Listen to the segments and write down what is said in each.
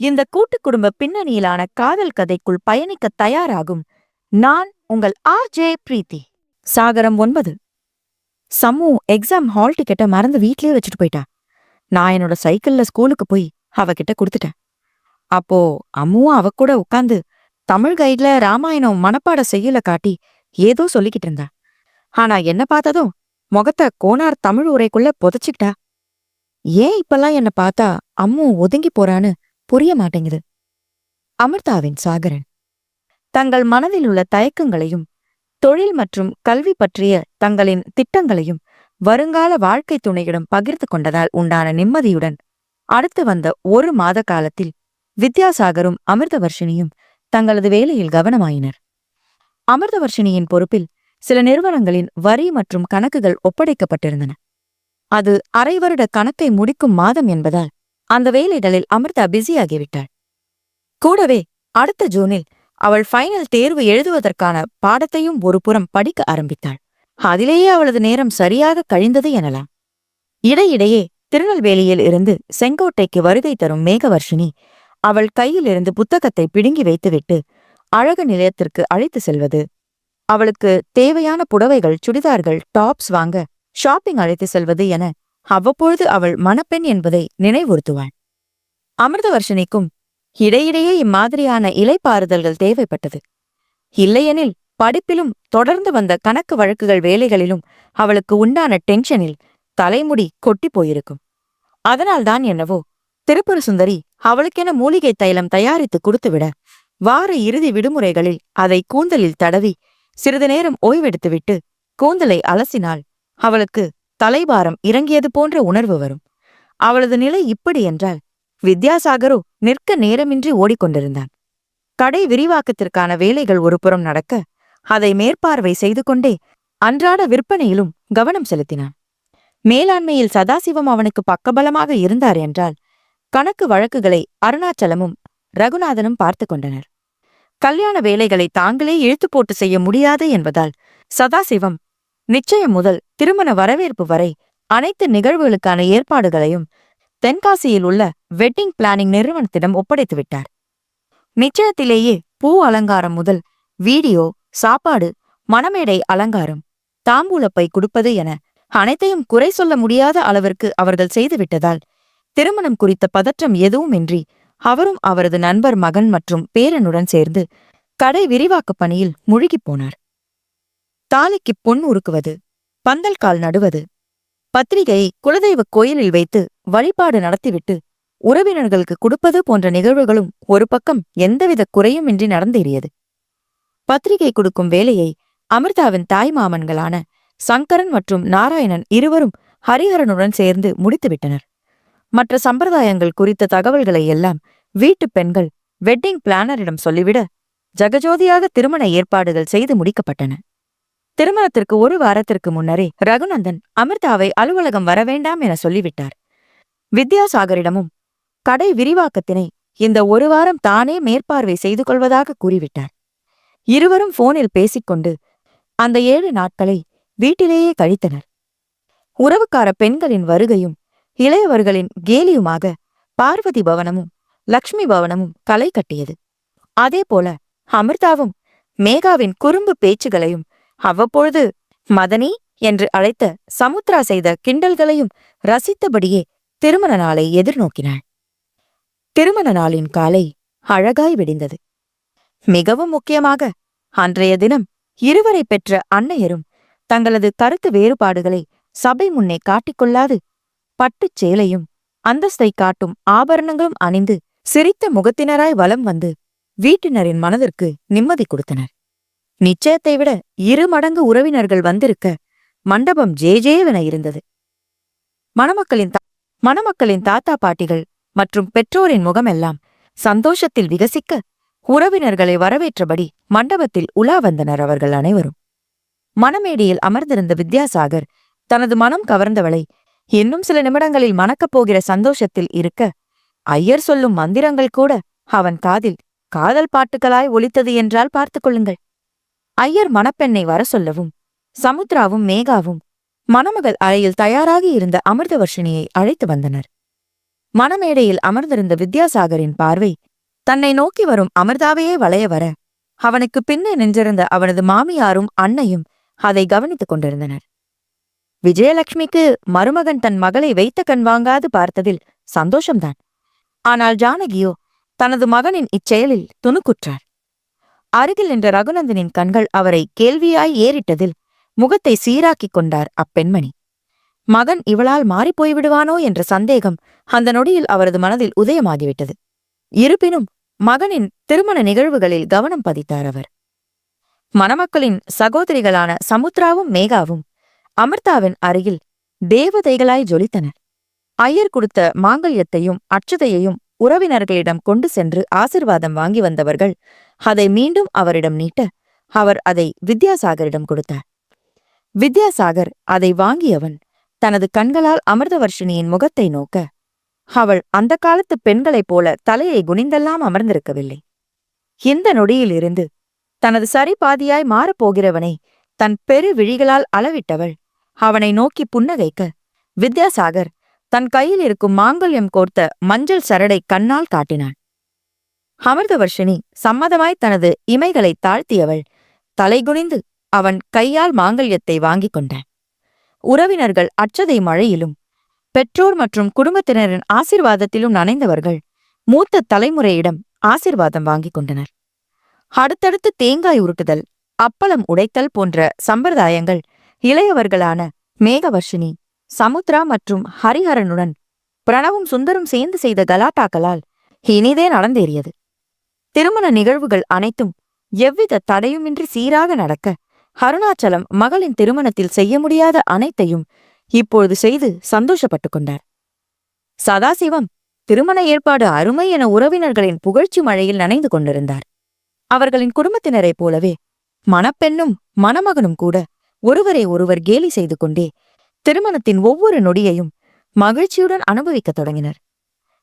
இந்த கூட்டு குடும்ப பின்னணியிலான காதல் கதைக்குள் பயணிக்க தயாராகும். நான் உங்கள் ஆர் ஜே பிரீத்தி. சாகரம் ஒன்பது. சம்மு எக்ஸாம் ஹால் டிக்கெட்டை மறந்து வீட்லயே வச்சுட்டு போயிட்டா. நான் என்னோட சைக்கிள்ல ஸ்கூலுக்கு போய் அவகிட்ட கொடுத்துட்டேன். அப்போ அம்முவும் அவ கூட உட்காந்து தமிழ் கைட்ல ராமாயணம் மனப்பாட செய்யல காட்டி ஏதோ சொல்லிக்கிட்டு இருந்தா. ஆனா என்ன பார்த்ததும் முகத்தை கோனார் தமிழ் உரைக்குள்ள புதைச்சிக்கிட்டா. ஏன் இப்பெல்லாம் என்ன பார்த்தா அம்மு ஒதுங்கி போறான்னு புரிய மாட்டேங்குது. அமிர்தாவின் சாகரன். தங்கள் மனதில் உள்ள தயக்கங்களையும் தொழில் மற்றும் கல்வி பற்றிய தங்களின் திட்டங்களையும் வருங்கால வாழ்க்கை துணையிடம் பகிர்ந்து கொண்டதால் உண்டான நிம்மதியுடன் அடுத்து வந்த ஒரு மாத காலத்தில் வித்யாசாகரும் அமிர்தவர்ஷினியும் தங்களது வேலையில் கவனமாயினர். அமிர்தவர்ஷினியின் பொறுப்பில் சில நிறுவனங்களின் வரி மற்றும் கணக்குகள் ஒப்படைக்கப்பட்டிருந்தன. அது அரை வருட கணக்கை முடிக்கும் மாதம் என்பதால் அந்த வேலைகளில் அமிர்தா பிஸியாகிவிட்டாள். கூடவே அடுத்த ஜூனில் அவள் ஃபைனல் தேர்வு எழுதுவதற்கான பாடத்தையும் ஒரு புறம் படிக்க ஆரம்பித்தாள். அதிலேயே அவளது நேரம் சரியாக கழிந்தது எனலாம். இடையிடையே திருநெல்வேலியில் இருந்து செங்கோட்டைக்கு வருகை தரும் மேகவர்ஷினி அவள் கையிலிருந்து புத்தகத்தை பிடுங்கி வைத்துவிட்டு அழகு நிலையத்திற்கு அழைத்து செல்வது அவளுக்கு தேவையான புடவைகள் சுடிதார்கள் டாப்ஸ் வாங்க ஷாப்பிங் அழைத்து செல்வது என அவ்வப்பொழுது அவள் மணப்பெண் என்பதை நினைவுறுத்துவாள். அமிர்தவர்ஷினிக்கும் இடையிடையே இம்மாதிரியான இலைப்பாறுதல்கள் தேவைப்பட்டது. இல்லையெனில் படிப்பிலும் தொடர்ந்து வந்த கணக்கு வழக்குகள் வேலைகளிலும் அவளுக்கு உண்டான டென்ஷனில் தலைமுடி கொட்டி போயிருக்கும். அதனால்தான் என்னவோ திருப்புர சுந்தரி அவளுக்கென மூலிகை தைலம் தயாரித்து கொடுத்துவிட வார இறுதி விடுமுறைகளில் அதை கூந்தலில் தடவி சிறிது நேரம் ஓய்வெடுத்துவிட்டு கூந்தலை அலசினால் அவளுக்கு தலைபாரம் இறங்கியது போன்ற உணர்வு வரும். அவளது நிலை இப்படி என்றால் வித்யாசாகரோ நிற்க நேரமின்றி ஓடிக்கொண்டிருந்தான். கடை விரிவாக்கத்திற்கான வேலைகள் ஒருபுறம் நடக்க அதை மேற்பார்வை செய்து கொண்டே அன்றாட விற்பனையிலும் கவனம் செலுத்தினான். மேலாண்மையில் சதாசிவம் அவனுக்கு பக்கபலமாக இருந்தார் என்றால் கணக்கு வழக்குகளை அருணாச்சலமும் ரகுநாதனும் பார்த்து கொண்டனர். கல்யாண வேலைகளை தாங்களே இழுத்து போட்டு செய்ய முடியாது என்பதால் சதாசிவம் நிச்சயம் முதல் திருமண வரவேற்பு வரை அனைத்து நிகழ்வுகளுக்கான ஏற்பாடுகளையும் தென்காசியில் உள்ள வெட்டிங் பிளானிங் நிறுவனத்திடம் ஒப்படைத்து விட்டார். நிச்சயத்திலேயே பூ அலங்காரம் முதல் வீடியோ சாப்பாடு மணமேடை அலங்காரம் தாம்பூலப்பை கொடுப்பது என அனைத்தையும் குறை சொல்ல முடியாத அளவிற்கு அவர்கள் செய்துவிட்டதால் திருமணம் குறித்த பதற்றம் எதுவுமின்றி அவரும் அவரது நண்பர் மகன் மற்றும் பேரனுடன் சேர்ந்து கடை விரிவாக்கப் பணியில் முழுகிப் போனார். தாலிக்கு பொன் உருக்குவது பந்தல் கால் நடுவது. பத்திரிகை குலதெய்வ கோயிலில் வைத்து வழிபாடு நடத்திவிட்டு உறவினர்களுக்கு கொடுப்பது போன்ற நிகழ்வுகளும் ஒரு பக்கம் எந்தவித குறையுமின்றி நடந்தேறியது. பத்திரிகை கொடுக்கும் வேலையை அமிர்தாவின் தாய்மாமன்களான சங்கரன் மற்றும் நாராயணன் இருவரும் ஹரிஹரனுடன் சேர்ந்து முடித்துவிட்டனர். மற்ற சம்பிரதாயங்கள் குறித்த தகவல்களை எல்லாம் வீட்டுப் பெண்கள் வெட்டிங் பிளானரிடம் சொல்லிவிட ஜகஜோதியாக திருமண ஏற்பாடுகள் செய்து முடிக்கப்பட்டன. திருமணத்திற்கு ஒரு வாரத்திற்கு முன்னரே ரகுநந்தன் அமிர்தாவை அலுவலகம் வரவேண்டாம் என சொல்லிவிட்டார். வித்யாசாகரிடமும் கடை விரிவாக்கத்தினை இந்த ஒரு வாரம் தானே மேற்பார்வை செய்து கொள்வதாக கூறிவிட்டார். இருவரும் போனில் பேசிக்கொண்டு அந்த ஏழு நாட்களை வீட்டிலேயே கழித்தனர். உறவுக்கார பெண்களின் வருகையும் இளையவர்களின் கேலியுமாக பார்வதி பவனமும் லக்ஷ்மி பவனமும் களை கட்டியது. அதேபோல அமிர்தாவும் மேகாவின் குறும்பு பேச்சுகளையும் அவ்வப்பொழுது மதனி என்று அழைத்த சமுத்ரா செய்த கிண்டல்களையும் ரசித்தபடியே திருமண நாளை எதிர்நோக்கினாள். திருமண நாளின் காலை அழகாய் விடிந்தது. மிகவும் முக்கியமாக அன்றைய தினம் இருவரை பெற்ற அன்னையரும் தங்களது கருத்து வேறுபாடுகளை சபை முன்னே காட்டிக்கொள்ளாது பட்டுச் சேலையும் அந்தஸ்தை காட்டும் ஆபரணங்களும் அணிந்து சிரித்த முகத்தினராய் வலம் வந்து வீட்டினரின் மனதிற்கு நிம்மதி கொடுத்தனர். நிச்சயத்தை விட இரு மடங்கு உறவினர்கள் வந்திருக்க மண்டபம் ஜே ஜேவென இருந்தது. மணமக்களின் தா- மணமக்களின் தாத்தா பாட்டிகள் மற்றும் பெற்றோரின் முகமெல்லாம் சந்தோஷத்தில் விகசிக்க உறவினர்களை வரவேற்றபடி மண்டபத்தில் உலா வந்தனர் அவர்கள் அனைவரும். மணமேடையில் அமர்ந்திருந்த வித்யாசாகர் தனது மனம் கவர்ந்தவளை இன்னும் சில நிமிடங்களில் மணக்கப் போகிற சந்தோஷத்தில் இருக்க ஐயர் சொல்லும் மந்திரங்கள் கூட அவன் காதில் காதல் பாட்டுகளாய் ஒலித்தது என்றால் பார்த்துக் கொள்ளுங்கள். ஐயர் மணப்பெண்ணை வர சொல்லவும் சமுத்ராவும் மேகாவும் மணமகள் அறையில் தயாராகி இருந்த அமிர்தவர்ஷினியை அழைத்து வந்தனர். மணமேடையில் அமர்ந்திருந்த வித்யாசாகரின் பார்வை தன்னை நோக்கி வரும் அமிர்தாவையே வளைய வர அவனுக்கு பின்னே நின்றிருந்த அவனது மாமியாரும் அன்னையும் அதை கவனித்துக் கொண்டிருந்தனர். விஜயலட்சுமிக்கு மருமகன் தன் மகளை வைத்த கண் வாங்காது பார்த்ததில் சந்தோஷம்தான். ஆனால் ஜானகியோ தனது மகனின் இச்செயலில் துணுக்குற்றார். அருகில் நின்ற ரகுநந்தனின் கண்கள் அவரை கேள்வியாய் ஏறிட்டதில் முகத்தை சீராக்கிக் கொண்டார் அப்பெண்மணி. மகன் இவளால் மாறிப்போய் விடுவானோ என்ற சந்தேகம் அந்த நொடியில் அவரது மனதில் உதயமாகிவிட்டது. இருப்பினும் மகனின் திருமண நிகழ்வுகளில் கவனம் பதித்தார் அவர். மணமக்களின் சகோதரிகளான சமுத்ராவும் மேகாவும் அமிர்தாவின் அருகில் தேவதைகளாய் ஜொலித்தனர். ஐயர் கொடுத்த மாங்கல்யத்தையும் அச்சுதையையும் உறவினர்களிடம் கொண்டு சென்று ஆசிர்வாதம் வாங்கி வந்தவர்கள் அதை மீண்டும் அவரிடம் நீட்ட அவர் அதை வித்யாசாகரிடம் கொடுத்தார். வித்யாசாகர் அதை வாங்கியவன் தனது கண்களால் அமிர்தவர்ஷினியின் முகத்தை நோக்க அவள் அந்த காலத்து பெண்களைப் போல தலையை குனிந்தெல்லாம் அமர்ந்திருக்கவில்லை. இந்த நொடியிலிருந்து தனது சரிபாதியாய் மாறப்போகிறவனை தன் பெரு விழிகளால் அளவிட்டவள் அவனை நோக்கி புன்னகைக்க வித்யாசாகர் தன் கையில் இருக்கும் மாங்கல்யம் கோர்த்த மஞ்சள் சரடை கண்ணால் காட்டினாள். அமிர்தவர்ஷினி சம்மதமாய் தனது இமைகளை தாழ்த்தியவள். தலைகுனிந்து அவன் கையால் மாங்கல்யத்தை வாங்கிக் கொண்டான் உறவினர்கள் அச்சதை மழையிலும் பெற்றோர் மற்றும் குடும்பத்தினரின் ஆசிர்வாதத்திலும் நனைந்தவர்கள் மூத்த தலைமுறையிடம் ஆசிர்வாதம் வாங்கிக் கொண்டனர். அடுத்தடுத்து தேங்காய் உருட்டுதல் அப்பளம் உடைத்தல் போன்ற சம்பிரதாயங்கள் இளையவர்களான மேகவர்ஷினி சமுத்ரா மற்றும் ஹரிஹரனுடன் பிரணவும் சுந்தரும் சேர்ந்து செய்த கலாட்டாக்களால் இனிதே நடந்தேறியது. திருமண நிகழ்வுகள் அனைத்தும் எவ்வித தடையுமின்றி சீராக நடக்க அருணாச்சலம் மகளின் திருமணத்தில் செய்ய முடியாத அனைத்தையும் இப்பொழுது செய்து சந்தோஷப்பட்டுக் கொண்டார். சதாசிவம் திருமண ஏற்பாடு அருமை என உறவினர்களின் புகழ்ச்சி மழையில் நனைந்து கொண்டிருந்தார். அவர்களின் குடும்பத்தினரைப் போலவே மணப்பெண்ணும் மணமகனும் கூட ஒருவரை ஒருவர் கேலி செய்து கொண்டே திருமணத்தின் ஒவ்வொரு நொடியையும் மகிழ்ச்சியுடன் அனுபவிக்கத் தொடங்கினர்.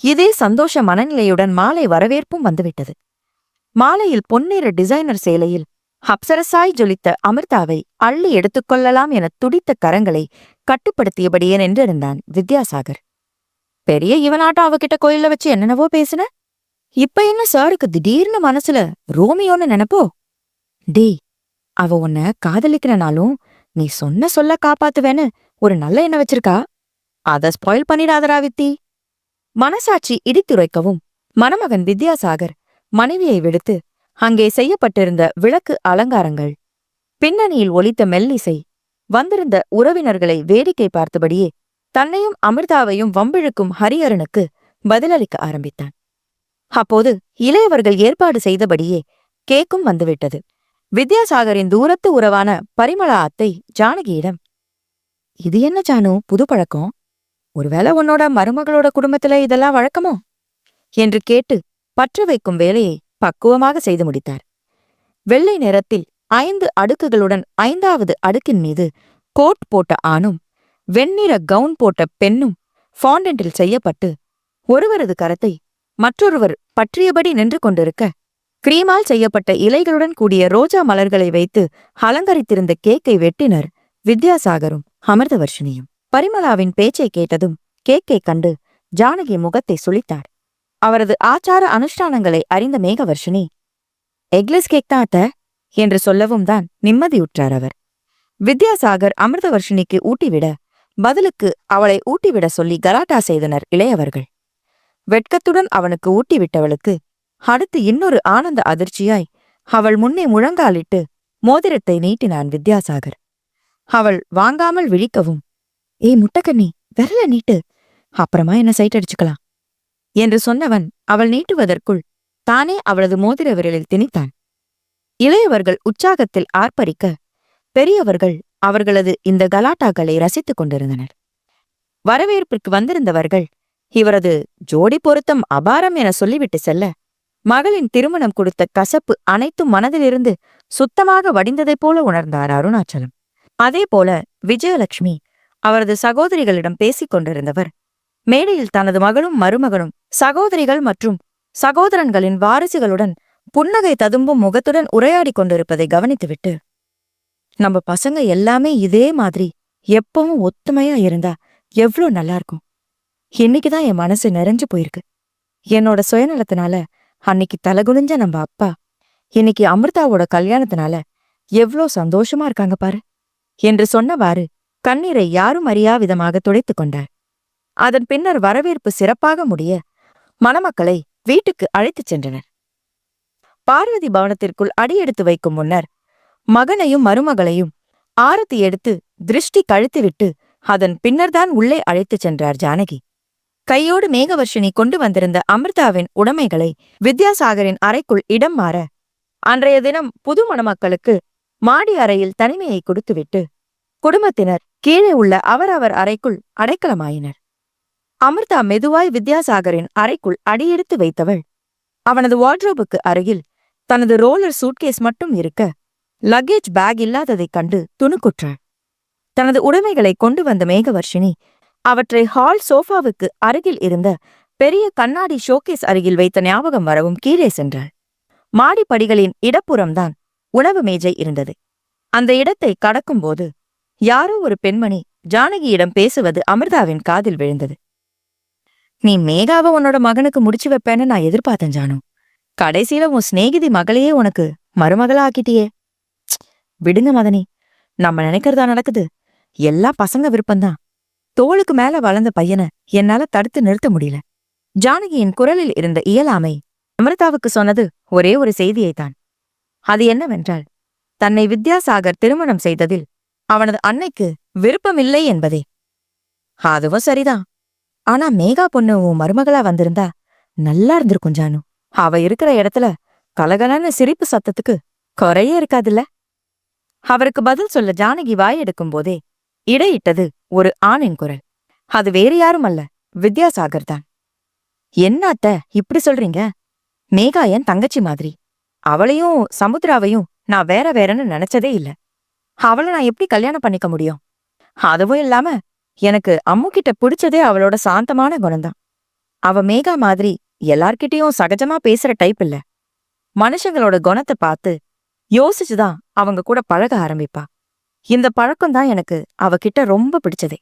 இதே சந்தோஷ மனநிலையுடன் மாலை வரவேற்பும் வந்துவிட்டது. மாலையில் பொன்னிற டிசைனர் சேலையில் அப்சரசாய் ஜொலித்த அமிர்தாவை அள்ளி எடுத்துக்கொள்ளலாம் என துடித்த கரங்களை கட்டுப்படுத்தியபடியே நின்றிருந்தான் வித்யாசாகர். பெரிய இவனாட்டம் அவகிட்ட கோயில்ல வச்சு என்னென்னவோ பேசுன? இப்ப என்ன சாருக்கு திடீர்னு மனசுல ரோமியோன்னு நினைப்போ? டேய் அவ உன்னை காதலிக்கிறனாலும் நீ சொன்ன சொல்ல காப்பாத்துவேன்னு ஒரு நல்ல எண்ணம் வச்சிருக்கா? அத ஸ்பாயில் பண்ணிடாதரா வித்தி. மனசாட்சி இடித்துரைக்கவும். மணமகன் வித்யாசாகர் மனைவியை விடுத்து அங்கே செய்யப்பட்டிருந்த விளக்கு அலங்காரங்கள். பின்னணியில் ஒலித்த மெல்லிசை வந்திருந்த உறவினர்களை வேடிக்கை பார்த்தபடியே தன்னையும் அமிர்தாவையும் வம்பிழுக்கும் ஹரிஹரனுக்கு பதிலளிக்க ஆரம்பித்தான். அப்போது இளையவர்கள் ஏற்பாடு செய்தபடியே கேக்கும் வந்துவிட்டது. வித்யாசாகரின் தூரத்து உறவான பரிமளா அத்தை ஜானகியிடம் இது என்ன ஜானு? புது பழக்கம். ஒருவேளை உன்னோட மருமகளோட குடும்பத்துல இதெல்லாம் வழக்கமோ? என்று கேட்டு பற்று வைக்கும் வேலையை பக்குவமாக செய்து முடித்தார். வெள்ளை நிறத்தில் ஐந்து அடுக்குகளுடன் ஐந்தாவது அடுக்கின் மீது கோட் போட்ட ஆணும் வெண்ணிற கவுன் போட்ட பெண்ணும் ஃபாண்டென்டில் செய்யப்பட்டு ஒருவரது கரத்தை மற்றொருவர் பற்றியபடி நின்று கொண்டிருக்க கிரீமால் செய்யப்பட்ட இலைகளுடன் கூடிய ரோஜா மலர்களை வைத்து அலங்கரித்திருந்த கேக்கை வெட்டினர் வித்யாசாகரும். அமிர்தவர்ஷினியும் பரிமளாவின் பேச்சை கேட்டதும் கேக்கை கண்டு ஜானகி முகத்தை சுளித்தார் அவரது ஆச்சார அனுஷ்டானங்களை அறிந்த மேகவர்ஷினி எக்லெஸ் கேக் தான் அத்த என்று சொல்லவும் தான் நிம்மதியுற்றார் அவர். வித்யாசாகர் அமிர்தவர்ஷினிக்கு ஊட்டிவிட பதிலுக்கு அவளை ஊட்டிவிட சொல்லி கலாட்டா செய்தனர் இளையவர்கள். வெட்கத்துடன் அவனுக்கு ஊட்டிவிட்டவளுக்கு அடுத்து இன்னொரு ஆனந்த அதிர்ச்சியாய் அவள் முன்னே முழங்காலிட்டு மோதிரத்தை நீட்டினான் வித்யாசாகர். அவள் வாங்காமல் விழிக்கவும். ஏய் முட்டக்கண்ணி விரல நீட்டு. அப்புறமா என்ன சைட் அடிச்சுக்கலாம்? என்று சொன்னவன் அவள் நீட்டுவதற்குள் தானே அவளது மோதிர விரலில் திணித்தான். இளையவர்கள் உற்சாகத்தில் ஆர்ப்பரிக்க பெரியவர்கள் அவர்களது இந்த கலாட்டாக்களை ரசித்துக் கொண்டிருந்தனர். வரவேற்பிற்கு வந்திருந்தவர்கள் இவரது ஜோடி பொருத்தம் அபாரம் என சொல்லிவிட்டு செல்ல. மகளின் திருமணம் கொடுத்த கசப்பு அனைத்தும் மனதிலிருந்து சுத்தமாக வடிந்ததைப் போல உணர்ந்தார் அருணாச்சலம். அதே போல விஜயலட்சுமி அவரது சகோதரிகளிடம் பேசிக் கொண்டிருந்தவர். மேடையில் தனது மகளும் மருமகனும் சகோதரிகள் மற்றும் சகோதரன்களின் வாரிசுகளுடன் புன்னகை ததும்பும் முகத்துடன் உரையாடிக் கொண்டிருப்பதை கவனித்துவிட்டு நம்ம பசங்க எல்லாமே இதே மாதிரி எப்பவும் ஒத்துமையா இருந்தா எவ்ளோ நல்லா இருக்கும் இன்னைக்குதான் என் மனசு நிறைஞ்சு போயிருக்கு. என்னோட சுயநலத்தினால அன்னைக்கு தலகுனிஞ்ச நம்ம அப்பா இன்னைக்கு அமிர்தாவோட கல்யாணத்தினால எவ்ளோ சந்தோஷமா இருக்காங்க பாரு. என்று சொன்னவாறு கண்ணீரை யாரும் அறியா விதமாக துடைத்துக் கொண்டார் அதன் பின்னர் வரவேற்பு சிறப்பாக முடிய மணமக்களை வீட்டுக்கு அழைத்துச் சென்றனர். பார்வதி பவனத்திற்குள் அடியெடுத்து வைக்கும் முன்னர் மகனையும் மருமகளையும் ஆரத்தி எடுத்து திருஷ்டி கழித்துவிட்டு அதன் பின்னர்தான் உள்ளே அழைத்துச் சென்றார் ஜானகி. கையோடு மேகவர்ஷினி கொண்டு வந்திருந்த அமிர்தாவின் உடைமைகளை வித்யாசாகரின் அறைக்குள் இடம் மாற அன்றைய தினம் புது மணமக்களுக்கு மாடி அறையில் தனிமையை கொடுத்துவிட்டு குடும்பத்தினர் கீழே உள்ள அவரவர் அறைக்குள் அடைக்கலமாயினர். அமிர்தா மெதுவாய் வித்யாசாகரின் அறைக்குள் அடியெடுத்து வைத்தவள். அவனது வார்ட்ரோபுக்கு அருகில் தனது ரோலர் சூட்கேஸ் மட்டும் இருக்க லக்கேஜ் பேக் இல்லாததைக் கண்டு துணுக்குற்றாள். தனது உடைமைகளை கொண்டு வந்த மேகவர்ஷினி அவற்றை ஹால் சோஃபாவுக்கு அருகில் இருந்த பெரிய கண்ணாடி ஷோகேஸ் அருகில் வைத்த ஞாபகம் வரவும் கீழே சென்றாள். மாடிப்படிகளின் இடப்புறம்தான் உணவு மேஜை இருந்தது. அந்த இடத்தை கடக்கும்போது யாரோ ஒரு பெண்மணி ஜானகியிடம் பேசுவது அமிர்தாவின் காதில் விழுந்தது. நீ மேகாவை உன்னோட மகனுக்கு முடிச்சு வைப்பேன்னு நான் எதிர்பார்த்தேன் ஜானு. கடைசியில உன் சிநேகிதி மகளையே உனக்கு மருமகளா ஆக்கிட்டியே விடுங்க மதனி. நம்ம நினைக்கிறதா நடக்குது? எல்லா பசங்க விருப்பம்தான். தோளுக்கு மேல வளர்ந்த பையனை என்னால தடுத்து நிறுத்த முடியல. ஜானகியின் குரலில் இருந்த இயலாமை அமிர்தாவுக்கு சொன்னது ஒரே ஒரு செய்தியைத்தான். அது என்னவென்றால் தன்னை வித்யாசாகர் திருமணம் செய்ததில் அவனது அன்னைக்கு விருப்பமில்லை என்பதே. அதுவும் சரிதான். ஆனா மேகா பொண்ணு உன் மருமகளா வந்திருந்தா நல்லா இருந்திருக்கும் ஜானு. அவ இருக்கிற இடத்துல கலகலன்னு சிரிப்பு சத்தத்துக்கு குறையே இருக்காதுல்ல? அவருக்கு பதில் சொல்ல ஜானகி வாய் எடுக்கும் போதே இடையிட்டது ஒரு ஆணின் குரல். அது வேறு யாரும் அல்ல வித்யாசாகர் தான். என்னத்த இப்படி சொல்றீங்க? மேகா என் தங்கச்சி மாதிரி. அவளையும் சமுத்ராவையும் நான் வேற வேறன்னு நினைச்சதே இல்ல. அவளை நான் எப்படி கல்யாணம் பண்ணிக்க முடியும்? அதுவும் இல்லாம எனக்கு அம்மு கிட்ட பிடிச்சதே அவளோட சாந்தமான குணம்தான். அவ மேகா மாதிரி எல்லார்கிட்டயும் சகஜமா பேசுற டைப் இல்ல. மனுஷங்களோட குணத்தை பார்த்து யோசிச்சுதான் அவங்க கூட பழக ஆரம்பிப்பா. இந்த பழக்கம் தான் எனக்கு அவகிட்ட ரொம்ப பிடிச்சதே.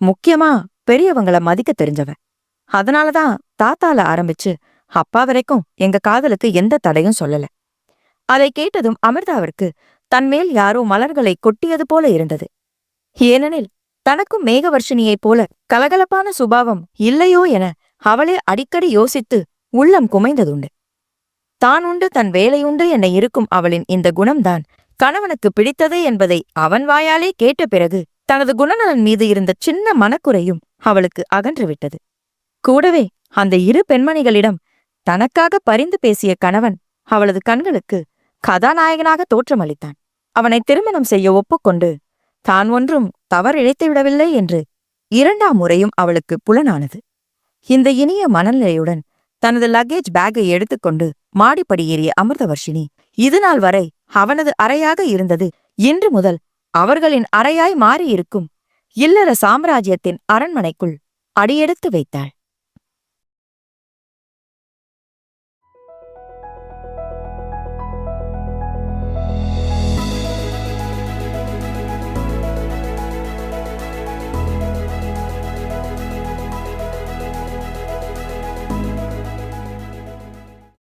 முக்கியமா பெரியவங்கள மதிக்க தெரிஞ்சவ. அதனாலதான் தாத்தால ஆரம்பிச்சு அப்பா வரைக்கும் எங்க காதலுக்கு எந்த தடையும் சொல்லல. அதை கேட்டதும் அமிர்தாவிற்கு தன்மேல் யாரோ மலர்களை கொட்டியது போல இருந்தது. ஏனெனில் தனக்கும் மேகவர்ஷினியைப் போல கலகலப்பான சுபாவம் இல்லையோ என அவளே அடிக்கடி யோசித்து உள்ளம் குமைந்ததுண்டு. தான் உண்டு தன் வேலையுண்டு என இருக்கும் அவளின் இந்த குணம்தான் கணவனுக்கு பிடித்தது என்பதை அவன் வாயாலே கேட்ட பிறகு தனது குணநலன் மீது இருந்த சின்ன மனக்குறையும் அவளுக்கு அகன்றுவிட்டது கூடவே அந்த இரு பெண்மணிகளிடம் தனக்காக பரிந்து பேசிய கணவன் அவளது கண்களுக்கு கதாநாயகனாக தோற்றமளித்தான். அவனை திருமணம் செய்ய ஒப்புக்கொண்டு தான் ஒன்றும் தவறிழைத்து விடவில்லை என்று இரண்டாம் முறையும் அவளுக்கு புலனானது. இந்த இனிய மனநிலையுடன் தனது லக்கேஜ் பேக்கை எடுத்துக்கொண்டு மாடிப்படி ஏறிய அமிர்தவர்ஷினி இதுநாள் வரை அவனது அறையாக இருந்தது. இன்று முதல் அவர்களின் அறையாய் மாறியிருக்கும் இல்லற சாம்ராஜ்யத்தின் அரண்மனைக்குள் அடியெடுத்து வைத்தாள்.